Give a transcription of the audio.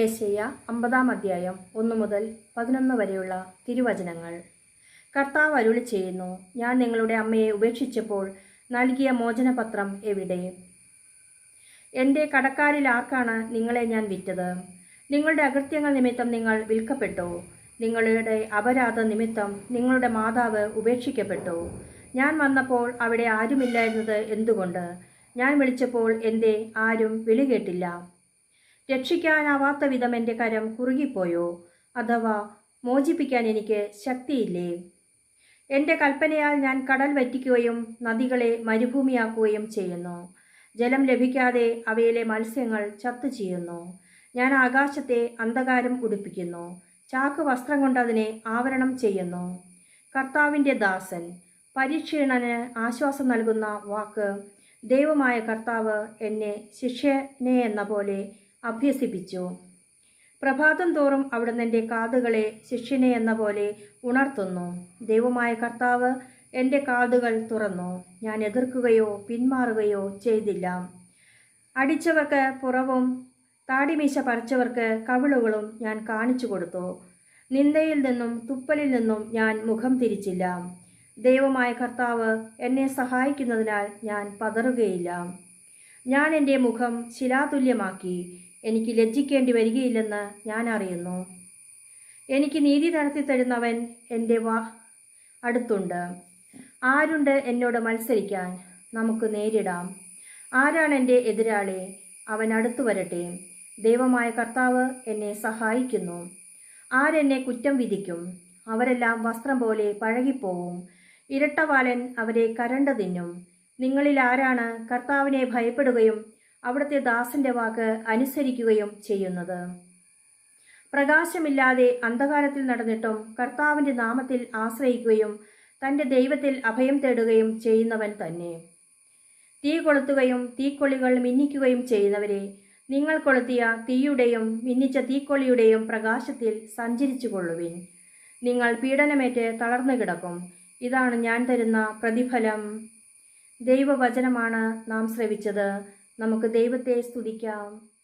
ഏശയ്യ അമ്പതാം അധ്യായം ഒന്ന് മുതൽ പതിനൊന്ന് വരെയുള്ള തിരുവചനങ്ങൾ. കർത്താവ് അരുളി ചെയ്യുന്നു ഞാൻ നിങ്ങളുടെ അമ്മയെ ഉപേക്ഷിച്ചപ്പോൾ നൽകിയ മോചനപത്രം എവിടെ? എന്റെ കടക്കാരിൽ ആർക്കാണ് നിങ്ങളെ ഞാൻ വിറ്റത്? നിങ്ങളുടെ അകൃത്യങ്ങൾ നിമിത്തം നിങ്ങൾ വിൽക്കപ്പെട്ടു? നിങ്ങളുടെ അപരാധ നിമിത്തം നിങ്ങളുടെ മാതാവ് ഉപേക്ഷിക്കപ്പെട്ടു? ഞാൻ വന്നപ്പോൾ അവിടെ ആരുമില്ലായിരുന്നത് എന്തുകൊണ്ട്? ഞാൻ വിളിച്ചപ്പോൾ എന്റെ ആരും വിളി കേട്ടില്ല രക്ഷിക്കാനാവാത്ത വിധം എന്റെ കരം കുറുകിപ്പോയോ? അഥവാ മോചിപ്പിക്കാൻ എനിക്ക് ശക്തിയില്ലേ? എന്റെ കൽപ്പനയാൽ ഞാൻ കടൽ വറ്റിക്കുകയും നദികളെ മരുഭൂമിയാക്കുകയും ചെയ്യുന്നു. ജലം ലഭിക്കാതെ അവയിലെ മത്സ്യങ്ങൾ ചത്തു ചെയ്യുന്നു ഞാൻ ആകാശത്തെ അന്ധകാരം ഉടുപ്പിക്കുന്നു. ചാക്ക് വസ്ത്രം കൊണ്ട് അതിനെ ആവരണം ചെയ്യുന്നു. കർത്താവിന്റെ ദാസൻ പരിക്ഷീണന് ആശ്വാസം നൽകുന്ന വാക്ക് ദൈവമായ കർത്താവ് എന്നെ ശിഷ്യനെ എന്ന പോലെ അഭ്യസിപ്പിച്ചു. പ്രഭാതം തോറും അവിടുന്ന് എന്റെ കാതുകളെ ശിഷ്യനെ എന്ന പോലെ ഉണർത്തുന്നു. ദൈവമായ കർത്താവ് എന്റെ കാതുകൾ തുറന്നു. ഞാൻ എതിർക്കുകയോ പിന്മാറുകയോ ചെയ്തില്ല. അടിച്ചവർക്ക് പുറവും താടിമീശ പറിച്ചവർക്ക് കവിളുകളും ഞാൻ കാണിച്ചു കൊടുത്തു. നിന്ദയിൽ നിന്നും തുപ്പലിൽ നിന്നും ഞാൻ മുഖം തിരിച്ചില്ല. ദൈവമായ കർത്താവ് എന്നെ സഹായിക്കുന്നതിനാൽ ഞാൻ പതറുകയില്ല. ഞാൻ എന്റെ മുഖം ശിലാതുല്യമാക്കി. എനിക്ക് ലജ്ജിക്കേണ്ടി വരികയില്ലെന്ന് ഞാൻ അറിയുന്നു. എനിക്ക് നീതി നടത്തി തരുന്നവൻ എന്റെ വാ അടുത്തുണ്ട്. ആരുണ്ട് എന്നോട് മത്സരിക്കാൻ? നമുക്ക് നേരിടാം. ആരാണ് എന്റെ എതിരാളി? അവൻ അടുത്തു വരട്ടെ. ദൈവമായ കർത്താവ് എന്നെ സഹായിക്കുന്നു. ആരെന്നെ കുറ്റം വിധിക്കും? അവരെല്ലാം വസ്ത്രം പോലെ പഴകിപ്പോവും. ഇരട്ടവാലൻ അവരെ കരണ്ട തിന്നും. നിങ്ങളിൽ ആരാണ് കർത്താവിനെ ഭയപ്പെടുകയും അവിടുത്തെ ദാസന്റെ വാക്ക് അനുസരിക്കുകയും ചെയ്യുന്നത്. പ്രകാശമില്ലാതെ അന്ധകാരത്തിൽ നടന്നിട്ടും കർത്താവിന്റെ നാമത്തിൽ ആശ്രയിക്കുകയും തന്റെ ദൈവത്തിൽ അഭയം തേടുകയും ചെയ്യുന്നവൻ തന്നെ. തീ കൊളുത്തുകയും തീക്കൊള്ളികൾ മിന്നിക്കുകയും ചെയ്യുന്നവരെ നിങ്ങൾ കൊളുത്തിയ തീയുടെയും മിന്നിച്ച തീക്കൊള്ളിയുടെയും പ്രകാശത്തിൽ സഞ്ചരിച്ചു കൊള്ളുവിൻ നിങ്ങൾ പീഡനമേറ്റ് തളർന്നു കിടക്കും. ഇതാണ് ഞാൻ തരുന്ന പ്രതിഫലം. ദൈവവചനമാണ് നാം ശ്രവിച്ചത്. നമുക്ക് ദൈവത്തെ സ്തുതിക്കാം.